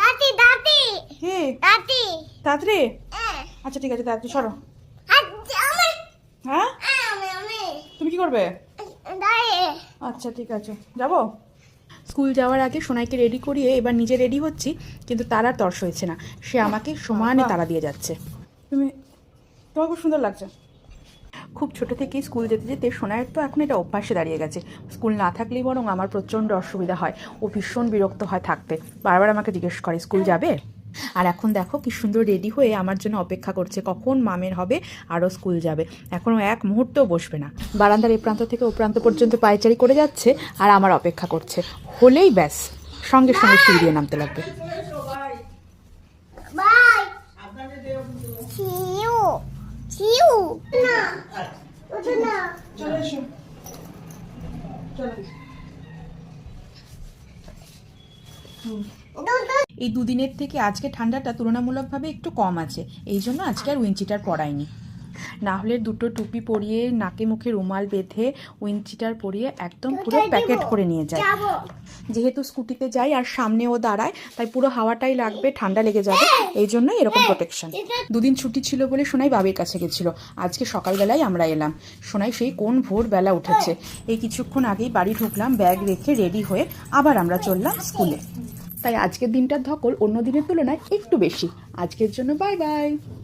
দাদি দাদি কি? দাদি হ্যাঁ আচ্ছা ঠিক আছে তাড়াতাড়ি সরো। হ্যাঁ? তুমি কি করবে? আচ্ছা ঠিক আছে। যাব? স্কুল যাওয়ার আগে সোনাইকে রেডি করিয়ে এবার নিজে রেডি হচ্ছি কিন্তু তার আর তর্স হয়েছে না। সে আমাকে সমানে তারা দিয়ে যাচ্ছে। তুমি তোমার খুব সুন্দর লাগছে। খুব ছোট থেকেই স্কুল যেতে যেতে সোনাইয়ের তো এখন এটা অভ্যাসে দাঁড়িয়ে গেছে। স্কুল না থাকলেই বরং আমার প্রচণ্ড অসুবিধা হয়। ও ভীষণ বিরক্ত হয় থাকতে। বারবার আমাকে জিজ্ঞেস করে স্কুল যাবে? আর এখন দেখো কি সুন্দর রেডি হয়ে আমার জন্য অপেক্ষা করছে। কখন মামের হবে আরও স্কুল যাবে। এখনও এক মুহূর্তও বসবে না। বারান্দার এই প্রান্ত থেকে ও প্রান্ত পর্যন্ত পায়চারি করে যাচ্ছে আর আমার অপেক্ষা করছে। হলেই ব্যাস সঙ্গে সঙ্গে সিঁড়ি দিয়ে নামতে লাগবে না দুধ এই দুদিনের থেকে আজকে ঠান্ডাটা তুলনামূলকভাবে একটু কম আছে। এই জন্য আজকে আর উইঞ্চিটার পরাইনি না হলে দুটো টুপি পরিয়ে নাকে মুখে রুমাল বেঁধে উইঞ্চিটার পরিয়ে একদম পুরো প্যাকেট করে নিয়ে যায়। যেহেতু স্কুটিতে যাই আর সামনেও দাঁড়ায় তাই পুরো হাওয়াটাই লাগবে ঠান্ডা লেগে যাবে এই! জন্য এরকম প্রোটেকশন দুদিন ছুটি ছিল বলে সোনাই বাবির কাছে গেছিল। আজকে সকালবেলায় আমরা এলাম। সোনাই সেই কোন ভোর বেলা উঠেছে। এই কিছুক্ষণ আগেই বাড়ি ঢুকলাম ব্যাগ রেখে রেডি হয়ে আবার আমরা চললাম স্কুলে। তাই আজকের দিনটার ধকল অন্য দিনের তুলনায় একটু বেশি। আজকের জন্য বাই বাই।